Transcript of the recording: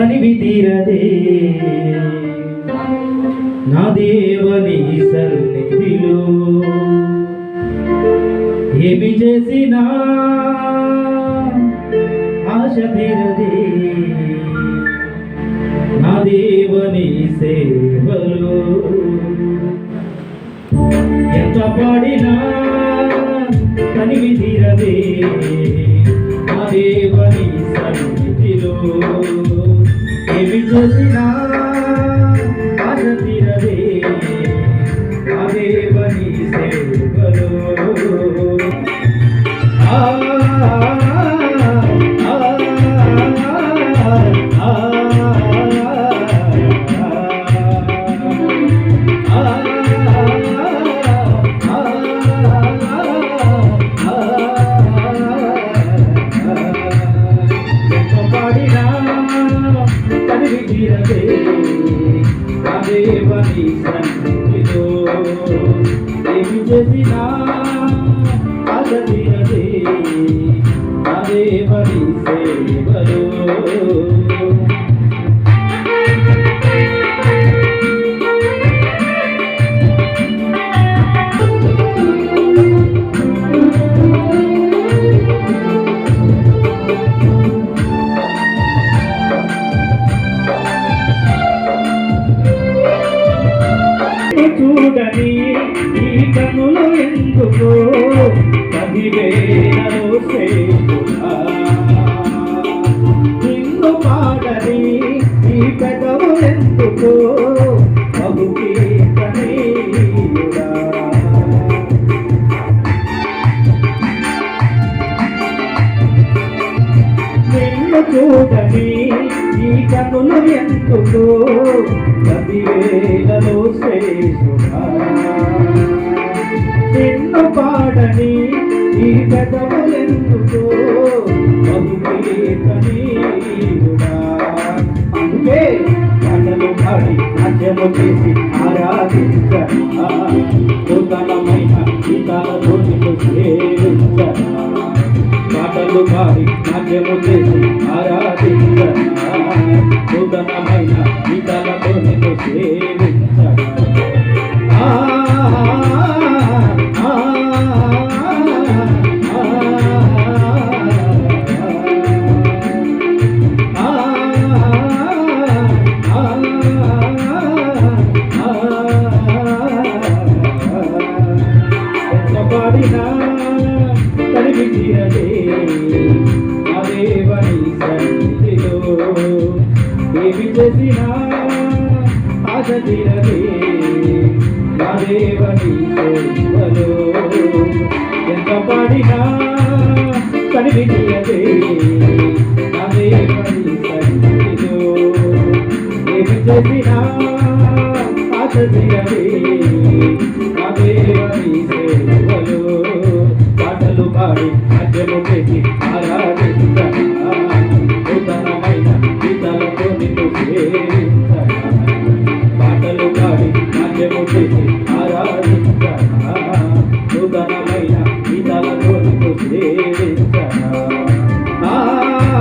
తనివి తీరదే. నా దేవని సన్నిధిలో ఏమి చేసినా ఆశ తీరదే. నా దేవని సేవలో ఎంత పాడినా తనివి తీరదే. నా దేవని సన్నిధిలో ఏమి చేసినా చేసినా అదే అదే దేవని సేవలో చూడని ఈ కన్నులు ఎందుకో? పదివేలలో నిన్ను పాడని ఈ పెదవు ఎందుకో నిన్ను చూడని కనులు ఎందుకో పదివేలలో శ్రేష్ఠుడా నిన్ను పాడని ఈ పెదవు ఎందుకో బహుకీర్తనీయుడా అందుకే పాటలు పాడి నాట్యము చేసి ఆరాధించరా. నూతనమైన గీతాలతో నిన్ను సేవించరా పాటలు పాడి నాట్యము చేసి పాడినా తనివి తీరదే నా సన్నిధిలో ఏమి చేసినా ఆశ తీరదే నా సేవలో ఎంత పాడినా సన్నిధిలో ఏమి చేసినా ఆశ తీరదే పాటలు పాడి నాట్యము చేసి ఆరాధించగా నూతనమైన గీతాలతో నిన్ను సేవించగా Ah